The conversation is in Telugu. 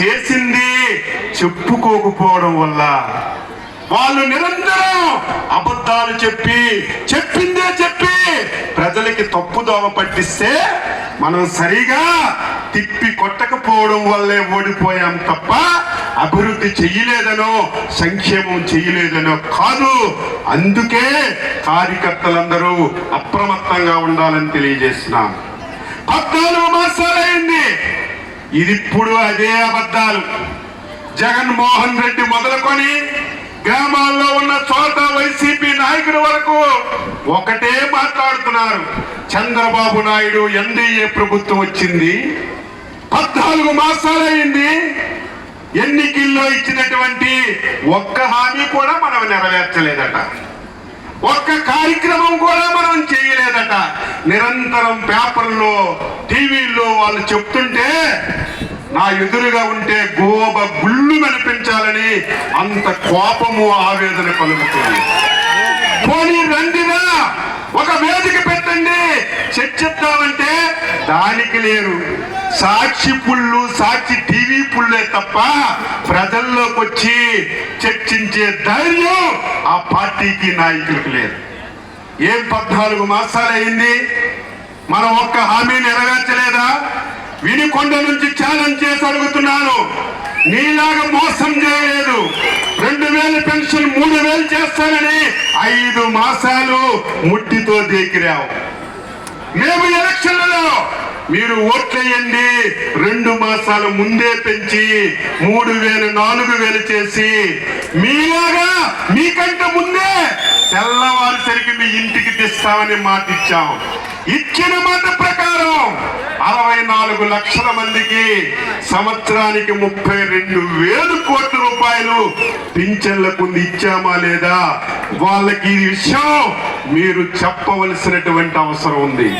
చేసింది చెప్పుకోకపోవడం వల్ల వాళ్ళు నిరంతరం అబద్ధాలు చెప్పి చెప్పిందే చెప్పి ప్రజలకి తప్పుదోవ పట్టిస్తే మనం సరిగా తిప్పి కొట్టకపోవడం వల్లే ఓడిపోయాం తప్ప అభివృద్ధి చెయ్యలేదనో సంక్షేమం చెయ్యలేదనో కాదు. అందుకే కార్యకర్తలందరూ అప్రమత్తంగా ఉండాలని తెలియజేస్తున్నాం. పద్నాలుగు మాసాలైంది. ఇప్పుడు అదే అబద్ధాలు. జగన్మోహన్ రెడ్డి మొదలుకొని గ్రామాల్లో ఉన్న చోట వైసీపీ నాయకుల వరకు ఒకటే మాట్లాడుతున్నారు. చంద్రబాబు నాయుడు ఎన్డీఏ ప్రభుత్వం వచ్చింది. పద్నాలుగు మాసాలైంది ఎన్నికల్లో ఇచ్చినటువంటి ఒక్క హామీ కూడా మనం నెరవేర్చలేదట. ఒక్క కార్యక్రమం కూడా మనం చేయలేదట. నిరంతరం పేపర్లో టీవీలో వాళ్ళు చెప్తుంటే నా ఎదురుగా ఉంటే గోబ గుళ్ళు కనిపించాలని అంత కోపము ఆవేదన కలుగుతుంది పోనీ రండిరా ఒక వేదిక పెట్టండి. చర్చిద్దామంటే దానికి లేరు. సాక్షి పుళ్ళు సాక్షి టీవీ పుల్లే తప్ప ప్రజల్లోకి వచ్చి చర్చించే ధైర్యం ఆ పార్టీకి నాయకులకు లేదు. ఏం పద్నాలుగు మాసాలైంది మనం ఒక్క హామీ నెరవేర్చలేదు వినికొండ నుంచి ఛాలెంజ్ చేసి అడుగుతున్నాను. నీలాగా మోసం చేయలేదు. రెండు వేల పెన్షన్ మూడు వేలు చేస్తానని ఐదు మాసాలు ముట్టితో దేకిరావు. మేము ఎలక్షన్లలో మీరు ఓట్లేయండి. రెండు మాసాలు ముందే పెంచి మూడు వేలు నాలుగు వేలు చేసి మీలాగా మీకంటే ముందే తెల్లవారిసరికి మీ ఇంటికి తెస్తామని మాటిచ్చాం. ఇచ్చిన మాట ప్రకారం అరవై నాలుగు లక్షల మందికి సంవత్సరానికి ముప్పై రెండు వేల కోట్ల రూపాయలు పింఛన్లకు ఇచ్చామా లేదా? వాళ్ళకి ఈ విషయం మీరు చెప్పవలసినటువంటి అవసరం ఉంది.